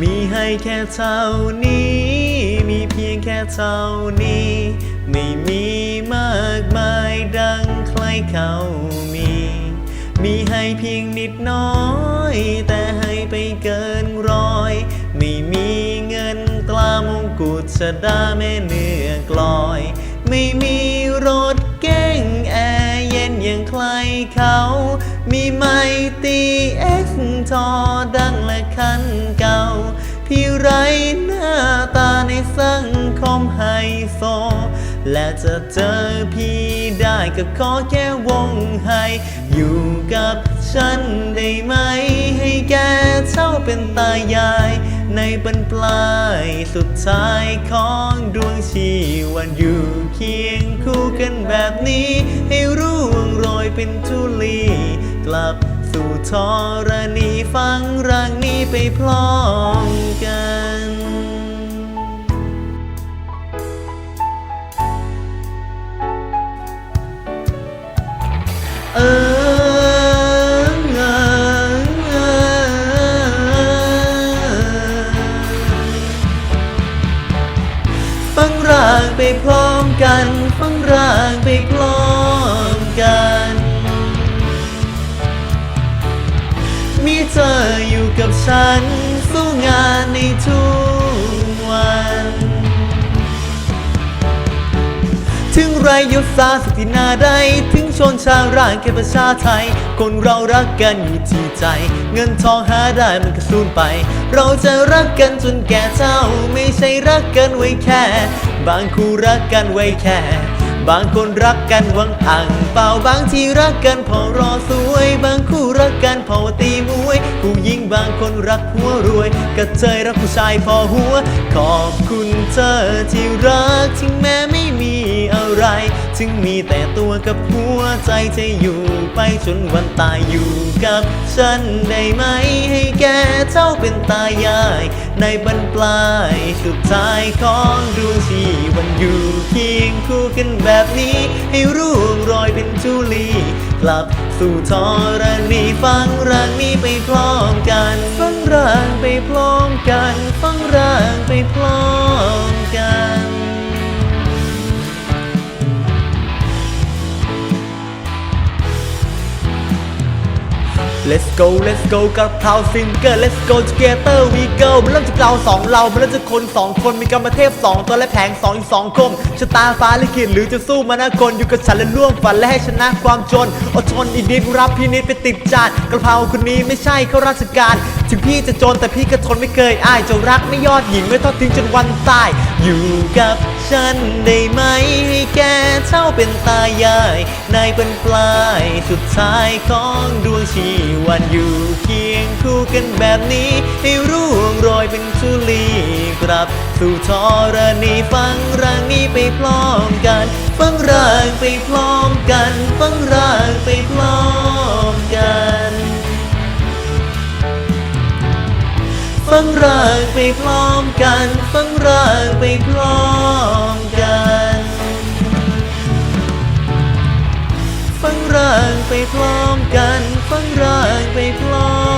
มีให้แค่เท่านี้ มีเพียงแค่เท่านี้ ไม่มีมากมายดังใครเขามี มีให้เพียงนิดน้อย แต่ให้ไปเกินร้อย ไม่มีเงินตรามงกุฎชดาแม่เนื้อกลอย ไม่มีรถ เขา มีไมตีเอ็กทอดังและคันเก่า พี่ไรหน้าตาในสังคมไฮโซ และจะเจอพี่ได้ก็ขอแค่วงให้อยู่กับฉันได้ไหม ให้แกเท่าเป็นตายาย ในบรรปลายสุดท้ายของดวงชีวันอยู่เคียงคู่กันแบบนี้ เป็นทุลี กลับสู่ธรณีฟังร่างนี้ไปพร้อมกันเออเงฟังร่างไปพร้อมกัน ฟังร่างไปพร้อม ฉันสู้งานในทุกวัน ถึงไรยศสาสุขที่นาใด ถึงชนชาร่างแค่ประชาไทย คนเรารักกันอยู่ที่ใจ เงินทองหาได้มันก็สูญไป เราจะรักกันจนแก่เท่า ไม่ใช่รักกันไว้แค่ บางคู่รักกันไว้แค่ บางคนรักกันหวังอังเปล่าบางที่รักกันเพอรอสวย บางคู่รักกันเพอตีมวย ผู้หญิงบางคนรักหัวรวยกระเทยรักผู้ชายพอหัว ขอบคุณเธอที่รักถึงแม้ไม่มีอะไร ถึงมีแต่ตัวกับหัวใจจะอยู่ไปจนวันตายอยู่กับฉันได้ไหมให้แกเท่าเป็นตายาย ในบรรปลายสุดท้ายของดวงชี วันอยู่เคียงคู่กันแบบนี้ ให้ร่วงรอยเป็นจุลี กลับสู่ธรณีฟังร่างนี้ไปพร้อมกัน ฟังร่างไปพร้อมกัน ฟังร่างไปพร้อมกัน Let's go Let's go กับเท้าซิงเกิล Let's go together we go มันเริ่มจากเราสองเรามันเริ่มจากคนสองคนมีกรรมเทพสองตัวและแผงสองอีกสองคมชะตาฟ้าลิขิตหรือจะสู้มานากลอยู่กับฉันและล่วงฝันและให้ชนะความจนอดทนอีกนิดรับพี่นิดไปติดจานกระเพราคนนี้ไม่ใช่เข้าราชการ ถึงพี่จะจนแต่พี่ก็ทนไม่เคยอายจะรักไม่ยอดหญิงไม่ทอดทิ้งจนวันตาย อยู่กับฉันได้ไหมให้ เท่าเป็นตายายนบรรปลายสุดท้ายของดวงชีวันอยู่เคียงคู่กันแบบนี้ให้ร่วงโรยเป็นชุลีกลับ สู่ธรณีฟังร่างนี้ไปพร้อมกัน ฟังร่างไปพร้อมกัน ฟังร่างไปพร้อมกันฟังร่างไปพร้อมกัน ฟังร่างไปพร้อมกัน ไปพร้อมกันฟังร่างไปพร้อม